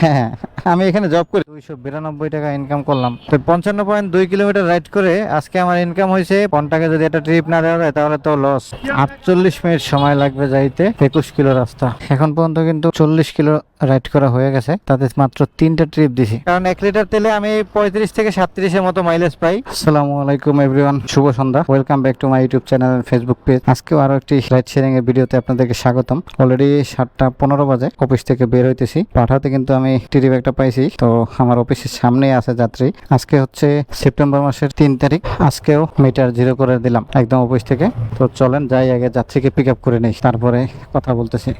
হ্যাঁ আমি এখানে জব করি। দুইশো বিরানব্বই টাকা ইনকাম করলাম। তো পঞ্চান্ন পয়েন্ট দুই কিলোমিটার রাইড করে আজকে আমার ইনকাম হয়েছে। যদি একটা ট্রিপ না দেওয়া তাহলে তো লস আটচল্লিশ মিনিট সময় লাগবে যাইতে, একুশ কিলো রাস্তা। এখন পর্যন্ত কিন্তু চল্লিশ কিলো রাইড করা হয়ে গেছে। তাতে মাত্র তিনটা ট্রিপ দিছি। কারণ এক লিটার তেলে আমি পঁয়ত্রিশ থেকে সাতত্রিশের মতো মাইলেজ পাই। আসসালামু আলাইকুম এভরিওয়ান শুভ সন্ধ্যা। Welcome back to my YouTube channel Facebook page আজকেও আরও একটি রাইড শেয়ারিং এর ভিডিওতে আপনাদেরকে স্বাগতম। অলরেডি সাতটা পনেরো বাজে। অফিস থেকে বের হইতেছি। পাঠাতে কিন্তু আমি ট্রিপ একটা পাইছি। তো আমার অফিসের সামনেই আছে যাত্রী। আজকে হচ্ছে সেপ্টেম্বর মাসের তিন তারিখ। আজকেও মিটার জিরো করে দিলাম একদম অফিস থেকে। তো চলেন যাই আগে যাত্রীকে পিক আপ করে নেই। তারপরে কথা বলতেছি।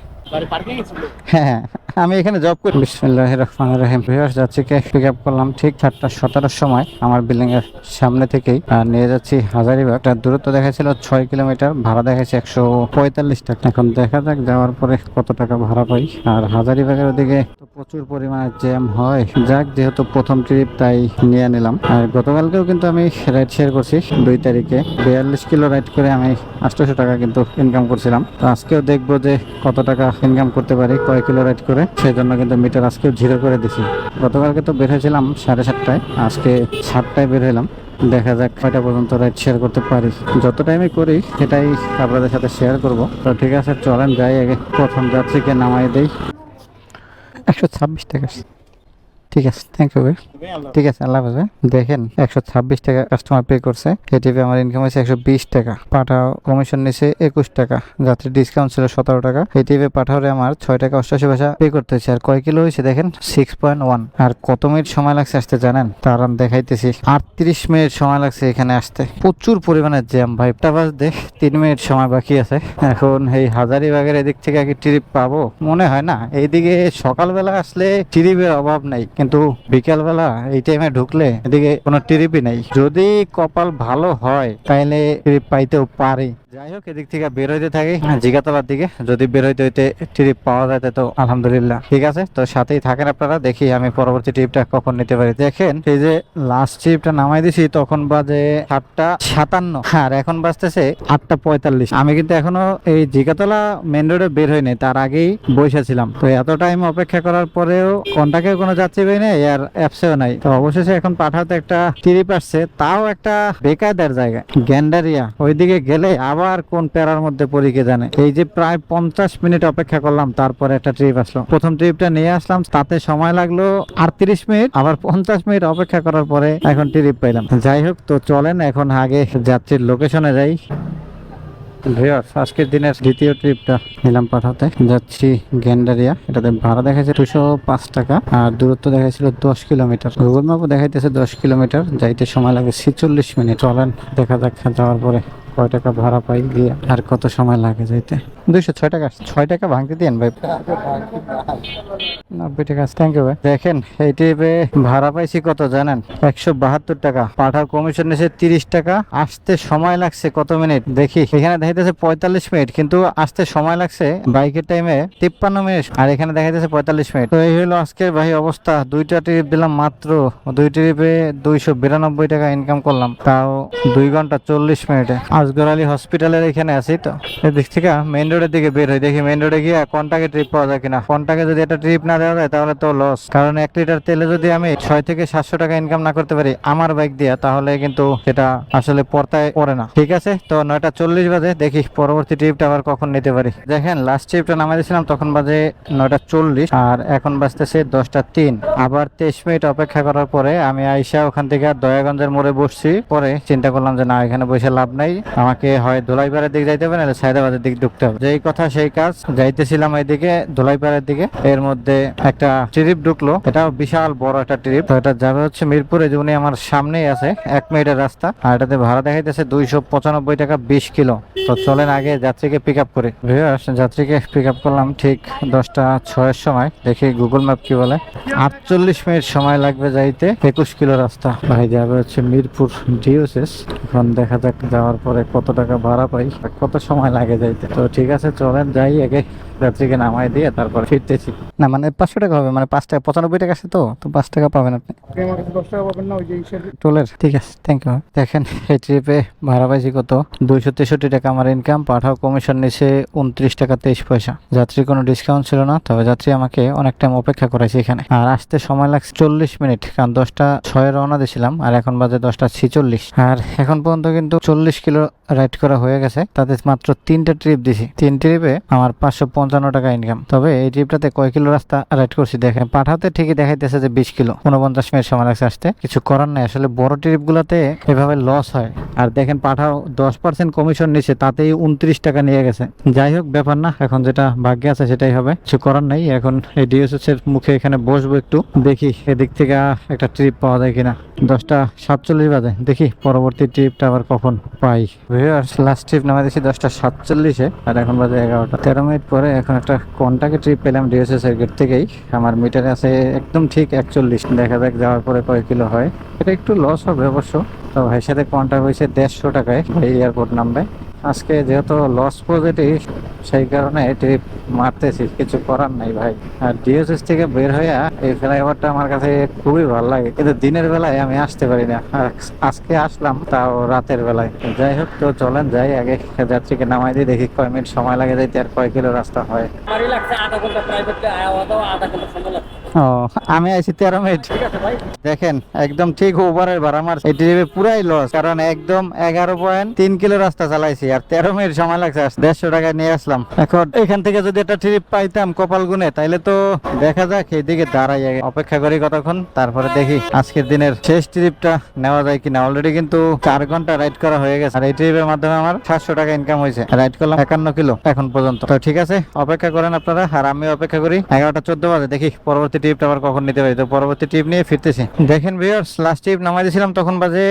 হ্যাঁ আমি এখানে জব করি। বিসমিল্লাহ রহমান রহিম। ভিউয়ার্স যাত্রীকে পিক আপ করলাম ঠিক চারটা সতেরোর সময়। আমার বিল্ডিং এর সামনে থেকেই আর নিয়ে যাচ্ছি হাজারিবাগ। তার দূরত্ব দেখাচ্ছিল ছয় কিলোমিটার ভাড়া দেখাচ্ছে একশো পঁয়তাল্লিশ টাকা। এখন দেখা যাক যাওয়ার পরে কত টাকা ভাড়া পাই। আর হাজারিবাগের ওদিকে প্রচুর পরিমাণে জ্যাম হয়। যাক, যেহেতু প্রথম ট্রিপ তাই নিয়ে নিলাম। আর গতকালকেও কিন্তু আমি রাইড শেয়ার করছি দুই তারিখে। বিয়াল্লিশ কিলো রাইড করে আমি আটশোশো টাকা কিন্তু ইনকাম করছিলাম। তো আজকেও দেখব যে কত টাকা ইনকাম করতে পারি কয় কিলো রাইড করে। সেই জন্য কিন্তু মিটার আজকেও জিরো করে দিছি। গতকালকে তো বের হয়েছিলাম সাড়ে সাতটায়। আজকে সাতটায় বের হলাম দেখা যাক কয়টা পর্যন্ত রাইড শেয়ার করতে পারি। যত টাইমে করি, সেটাই আপনাদের সাথে শেয়ার করব। তো ঠিক আছে, চলেন যাই আগে প্রথম যাত্রীকে নামাই দেই। একশো ছাব্বিশ টাকা। ঠিক আছে থ্যাংক ইউ ভাই। ঠিক আছে, আল্লাহ হাফেজ দেখেন, একশো ছাব্বিশ টাকা কাস্টমার পে করছে। এটিপি আমার ইনকাম হয়েছে একশো বিশ টাকা। পাঠাও কমিশন নিছে একুশ টাকা। যাত্রী ডিসকাউন্ট ছিল সতেরো টাকা। এটিপি পাঠাওরে আমার ছয় টাকা অষ্টাশি পয়সা পে করতে হয়েছে। আর কয় কিলো হয়েছে দেখেন? সিক্স পয়েন্ট ওয়ান আর কত মিনিট সময় লাগছে আসতে জানেন? তার আমি দেখাইতেছি। আটত্রিশ মিনিট সময় লাগছে এখানে আসতে। প্রচুর পরিমাণে জ্যাম ভাই। টা দেখ তিন মিনিট সময় বাকি আছে। এখন এই হাজারিবাগের এদিক থেকে কি ট্রিপ পাবো। মনে হয় না, এইদিকে সকালবেলা আসলে ট্রিপের অভাব নাই। কিন্তু বিকালবেলা এই টাইমে ঢুকলে এদিকে কোনো ট্রিপই নাই। যদি কপাল ভালো হয়, তাইলে ট্রিপ পাইতেও পারি। যাই হোক, এদিক থেকে বের হইতে থাকি জিগাতলার দিকে। যদি বের হইতে হইতে ট্রিপ পাওয়া যায়, তো আলহামদুলিল্লাহ। ঠিক আছে? তো সাথেই থাকেন আপনারা, দেখি আমি পরবর্তী ট্রিপটা কখন নিতে পারি। দেখেন, এই যে লাস্ট ট্রিপটা নামাই দিছি, তখন বাজে সাতটা সাতান্ন। আর এখন বাজতেছে আটটা পঁয়তাল্লিশ। আমি কিন্তু এখনও এই জিগাতলা মেন রোডে বের হইনি তার আগেই বসেছিলাম তো এত টাইম অপেক্ষা করার পরেও কন্টাকে কোনো যাত্রী নেই, আর অ্যাপসেও নাই। তো অবশেষে এখন পাঠাতে একটা ট্রিপ আসছে, তাও একটা বেকায়দার জায়গা, গ্যান্ডারিয়া। ওইদিকে গেলে আবার কোন প্যারার মধ্যে পড়ি কে জানে। এই যে প্রায় পঞ্চাশ মিনিট অপেক্ষা করলাম, তারপরে একটা ট্রিপ আসলো। প্রথম ট্রিপটা নিয়ে আসলাম, তাতে সময় লাগল আটত্রিশ মিনিট, আবার পঞ্চাশ মিনিট অপেক্ষা করার পরে এখন ট্রিপ পাইলাম। যাই হোক, তো চলেন, এখন আগে যাত্রীর লোকেশনে যাই। ভিউয়ার্স আজকের দিনের দ্বিতীয় ট্রিপটা নিলাম পাঠাতে। যাচ্ছি গ্যান্ডারিয়া। এটাতে ভাড়া দেখাচ্ছে দুশো পাঁচ টাকা, আর দূরত্ব দেখাইছিল দশ কিলোমিটার। গুগল ম্যাপও দেখাইতেছে দশ কিলোমিটার, যাইতে সময় লাগে ছেচল্লিশ মিনিট। চলেন, দেখা যাক, যাওয়ার পরে কয় টাকা ভাড়া পাই, গিয়ে আর কত সময় লাগে যাইতে। দুইশো ছয় টাকা ছয় টাকা ভাঙতে দিন ভাই। নব্বই টাকা থ্যাংক ইউ ভাই। দেখেন, এই ভাড়া পাইছি কত জানেন? একশো বাহাত্তর টাকা। পাঠার কমিশন নিয়েছে তিরিশ টাকা। আসতে সময় লাগছে কত মিনিট? দেখি। এখানে দেখাইতেছে পঁয়তাল্লিশ মিনিট, কিন্তু আসতে সময় লাগছে বাইকের টাইমে তিপ্পান্ন মিনিট, আর এখানে দেখাইতেছে পঁয়তাল্লিশ মিনিট। তো এই হলো আজকের ভাই অবস্থা। দুইটা ট্রিপ দিলাম মাত্র। দুই ট্রিপে দুইশো বিরানব্বই টাকা ইনকাম করলাম। তাও দুই ঘণ্টা চল্লিশ মিনিটে। আজগর আলী হসপিটালের এখানে আছি তো। এদিক থেকে মেইন রোডের দিকে বের হই, দেখি রোডে গিয়ে ট্রিপ পাওয়া যায় কিনা। যদি ট্রিপ না দেওয়া যায়, তাহলে তো লস কারণ এক লিটার তেলে যদি আমি ছয় থেকে সাতশো টাকা ইনকাম না করতে পারি আমার বাইক দিয়ে, তাহলে কিন্তু সেটা আসলে পর্তায় পড়ে না। ঠিক আছে? তো নয়টা চল্লিশ বাজে, দেখি পরবর্তী ট্রিপটা আবার কখন নিতে পারি। দেখেন লাস্ট ট্রিপটা নামাই দিয়েছিলাম, তখন বাজে নয়টা চল্লিশ, আর এখন বাজতেছে দশটা তিন। আবার তেইশ মিনিট অপেক্ষা করার পরে আমি আইসা ওখান থেকে দয়াগঞ্জের মোড়ে বসছি। পরে চিন্তা করলাম যে না, এখানে বসে লাভ নাই। আমাকে হয় ধোলাইপাড়ের দিকে যাইতে হবে, নাহলে সায়দাবাদের দিকে ঢুকতে হবে। যেই কথা সেই কাজ। যাইতেছিলাম এইদিকে ধোলাইপাড়ের দিকে। এর মধ্যে একটা ট্রিপ ঢুকলো। এটা বিশাল বড় একটা ট্রিপ। তো এটা যাবে হচ্ছে মিরপুরে, যে আমার সামনেই আছে, এক মিনিটের রাস্তা। আর এটাতে ভাড়া দেখাইতেছে দুইশো পঁচানব্বই টাকা বিশ কিলো। তো চলেন আগে যাত্রীকে পিক আপ করি যাত্রীকে পিক আপ করলাম ঠিক দশটা ছয়ের সময়। দেখি গুগল ম্যাপ কি বলে। আটচল্লিশ মিনিট সময় লাগবে যাইতে। একুশ কিলো রাস্তা। ভাই, যাবে হচ্ছে মিরপুর ডিওসেস এখন দেখা যাক যাওয়ার পরে কত টাকা ভাড়া পাই কত সময় লাগে যাইতে। তো ঠিক আছে চলেন যাই যাত্রীকে নামাই দিয়ে তারপর ফিরতেছি। না মানে পাঁচশো টাকা হবে মানে পাঁচ টাকা পঁচানব্বই টাকা আছে তো তো পাঁচ টাকা পাবেন আপনি। দশ টাকা পাবেন না ওই যে টোলের ঠিক আছে থ্যাংক ইউ দেখেন এই ট্রিপে ভাড়া পাইছি কত? দুইশো তেষট্টি টাকা আমার ইনকাম পাঠাও কমিশন নিছে উনত্রিশ টাকা তেইশ পয়সা। যাত্রীর কোনো ডিসকাউন্ট ছিল না তবে যাত্রী আমাকে অনেক টাইম অপেক্ষা করাইছে এখানে। আর আসতে সময় লাগছে চল্লিশ মিনিট কারণ দশটা ছয় রওনা দিয়েছিলাম আর এখন বাজে দশটা ছিচল্লিশ। আর এখন পর্যন্ত কিন্তু চল্লিশ কিলো রাইড করা হয়ে গেছে তাতে মাত্র তিনটা ট্রিপ দিছি। তিন ট্রিপে আমার পাঁচশো পঞ্চাশ পঞ্চান্ন টাকা ইনকাম তবে এই ট্রিপটাতে কয় কিলো রাস্তা রাইড করছি দেখেন। পাঠাতে ঠিকই দেখাইতেছে যে বিশ কিলো। উনপঞ্চাশ মিনিট সময় লাগছে আসতে। কিছু করার নাই। আসলে বড় ট্রিপ গুলাতে এভাবে লস হয়। আর দেখেন পাঠাও, দশ পার্সেন্ট কমিশন নিচ্ছে তাতেই উনত্রিশ টাকা নিয়ে গেছে। যাই হোক, ব্যাপার না। এখন যেটা ভাগ্যে আছে সেটাই হবে। কিছু করার নাই। এখন এই ডিএসএস এর মুখে এখানে বসবো একটু। দেখি এদিক থেকে একটা ট্রিপ পাওয়া যায় কিনা। দশটা সাতচল্লিশ বাজে। দেখি পরবর্তী ট্রিপটা আবার কখন পাই। লাস্ট ট্রিপ নামে দিয়েছি দশটা সাতচল্লিশে। আর এখন বাজে এগারোটা। তেরো মিনিট পরে এখন একটা কন্টাকে ট্রিপ পেলাম ডিএসএস এর গেট থেকেই। আমার মিটার আছে একদম ঠিক একচল্লিশ। দেখা যাক, যাওয়ার পরে কয় কিলো হয়। এটা একটু লস হবে অবশ্য। তো ভাইয়ের সাথে কন্ট্যাক্ট হয়েছে দেড়শো টাকায় এই এয়ারপোর্ট নামবে। আজকে যেহেতু লস পজিটিভ সেই কারণে ট্রিপ মারতেছি। কিছু করার নাই ভাই। আর ডিএসএস থেকে বের হয়ে এই ফ্লাইওভারটা আমার কাছে খুবই ভালো লাগে। কিন্তু দিনের বেলায় আমি আসতে পারি না। আজকে আসলাম তাও রাতের বেলায়। যাই হোক তো চলেন যাই আগে যাত্রীকে নামাই দিয়ে দেখি কয় মিনিট সময় লাগে যাইতে আর কয় কিলো রাস্তা হয়। ও আমি আইছি তেরো মিনিট। দেখেন একদম ঠিক ওভারের ভাড়া। আমার এই ট্রিপে পুরাই লস কারণ একদম এগারো পয়েন্ট তিন কিলো রাস্তা চালাইছি আর তেরো মিনিট সময় লাগছে দেড়শো টাকা নিয়ে আসলাম। এখন এখান থেকে যদি একটা ট্রিপ পাইতাম কপাল গুনে তাইলে তো দেখা যাক এইদিকে দাঁড়াই অপেক্ষা করি কতক্ষণ, তারপরে দেখি আজকের দিনের শেষ ট্রিপটা নেওয়া যায় কিনা। অলরেডি কিন্তু চার ঘণ্টা রাইড করা হয়ে গেছে। আর এই ট্রিপের মাধ্যমে আমার সাতশো টাকা ইনকাম হয়েছে। রাইড করলাম একান্ন কিলো এখন পর্যন্ত। তো ঠিক আছে, অপেক্ষা করেন আপনারা। আর আমি অপেক্ষা করি। এগারোটা চোদ্দ বাজে। দেখি পরবর্তী ট্রিপটা আবার কখন নিতে পারি। তো পরবর্তী ট্রিপ নিয়ে ফিরতেছি। দেখেন ভিউয়ার্স লাস্ট ট্রিপ নামাই দিয়েছিলাম, তখন বাজে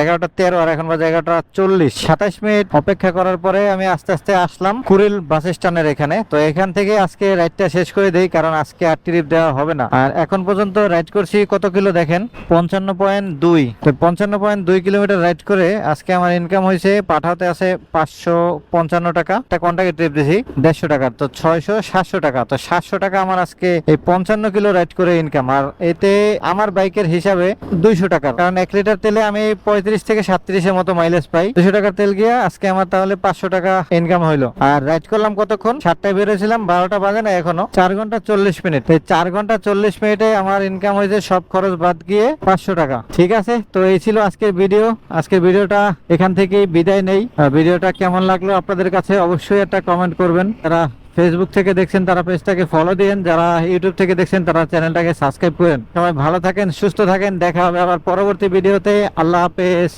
এগারোটা তেরো আর এখন বাজে এগারোটা চল্লিশ। সাতাশ মিনিট অপেক্ষা করার পরে আমি আস্তে আস্তে আসলাম কুড়িল বাস স্ট্যান্ডের এখানে। তো এখান থেকে আজকে রাইডটা শেষ করে দেই, কারণ আজকে আর ট্রিপ দেওয়া হবে না। আর এখন পর্যন্ত রাইড করছি কত কিলো দেখেন? পঞ্চান্ন পয়েন্ট দুই। তো পঞ্চান্ন পয়েন্ট দুই কিলোমিটার রাইড করে আজকে আমার ইনকাম হয়েছে, পাঠাতে আছে পাঁচশো পঞ্চান্ন টাকা। একটা কন্টাকে ট্রিপ দিছি, দেড়শো টাকা, তো ছয়শো সাতশো টাকা। তো সাতশো টাকা আমার আজকে এই পঞ্চান্ন কিলো রাইড করে ইনকাম আর এতে আমার বাইকের হিসাবে দুইশো টাকা। কারণ এক লিটার তেলে আমি পঁয়ত্রিশ থেকে সাতত্রিশের মতো মাইলেজ পাই। দুশো টাকার তেল গিয়ে আজকে আমার তাহলে পাঁচশো টাকা ইনকাম হইল। আর রাইড করলাম কতক্ষণ? সাতটায় বেরোছিলাম, বারোটা বাজে না এখনও। চার ঘণ্টা চল্লিশ মিনিট এই চার ঘণ্টা চল্লিশ মিনিটে আমার ইনকাম হয়েছে, সব খরচ বাদ গিয়ে পাঁচশো টাকা। ঠিক আছে? তো এই ছিল আজকের ভিডিও আজকের ভিডিওটা এখান থেকেই বিদায় নেই। ভিডিওটা কেমন লাগল আপনাদের কাছে অবশ্যই একটা কমেন্ট করবেন। তারা ফেসবুক থেকে দেখছেন, তারা পেজটাকে ফলো দিন যারা ইউটিউব থেকে দেখছেন, তারা চ্যানেলটাকে সাবস্ক্রাইব করেন। সবাই ভালো থাকেন, সুস্থ থাকেন। দেখা হবে আবার পরবর্তী ভিডিওতে আল্লাহ হাফেজ।